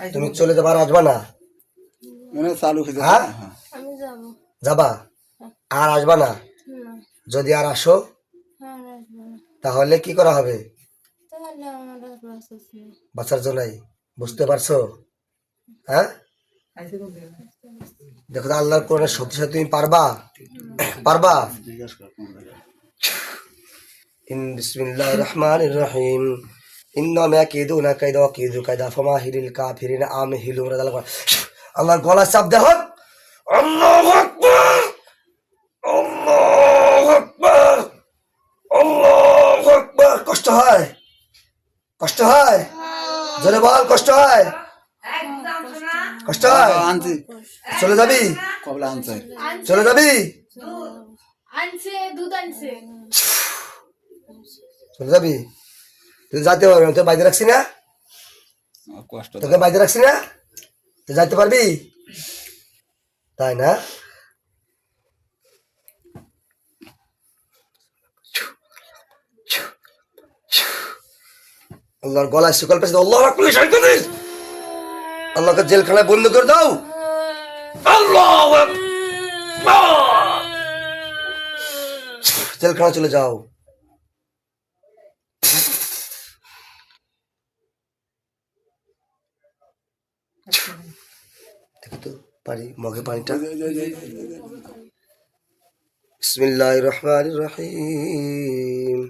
তুমি চলে যাবার আসবা না? মানে চালু হয়ে? হ্যাঁ? হ্যাঁ। আমি যাব। যাবা? আর আসবা না? যদি আর আসো? আর না। তাহলে কি করা হবে? আর বাচ্চার জন্যই বুঝতে পারছ? হ্যাঁ? দেখো আল্লাহর কোরআনের সত্যি সত্যি তুমি পারবা? পারবা? বিসমিল্লাহির রহমানির রহিম। ইন্নামা কিদু কাইদা ফামাহিলিল কাফিরিনা আমহিলুম রাদাল আল্লাহর গলা চাপ দেখো আল্লাহু আকবার। আল্লাহু আকবার। আল্লাহু আকবার। কষ্ট হয়? কষ্ট হয়? জোরে বল কষ্ট হয়? কষ্ট হয়? আনছি। চলে যাবি? কবলা চলে যাবি? আনছে। চলে যাবি? তুই যাইতে পারবি না তোর বাইরে রাখছি না? কষ্ট তোকে বাইরে রাখছি না? তুই যাইতে পারবি? তাই না? আল্লাহর গলায় শিকল পেয়েছে আল্লাহ রাখলে শয়তানের আল্লাহকে জেলখানায় বন্ধ করে দাও। আল্লাহ জেলখানা চলে যাও। দেখো তো পানি মগে পানিটা বিসমিল্লাহির রহমানির রহিম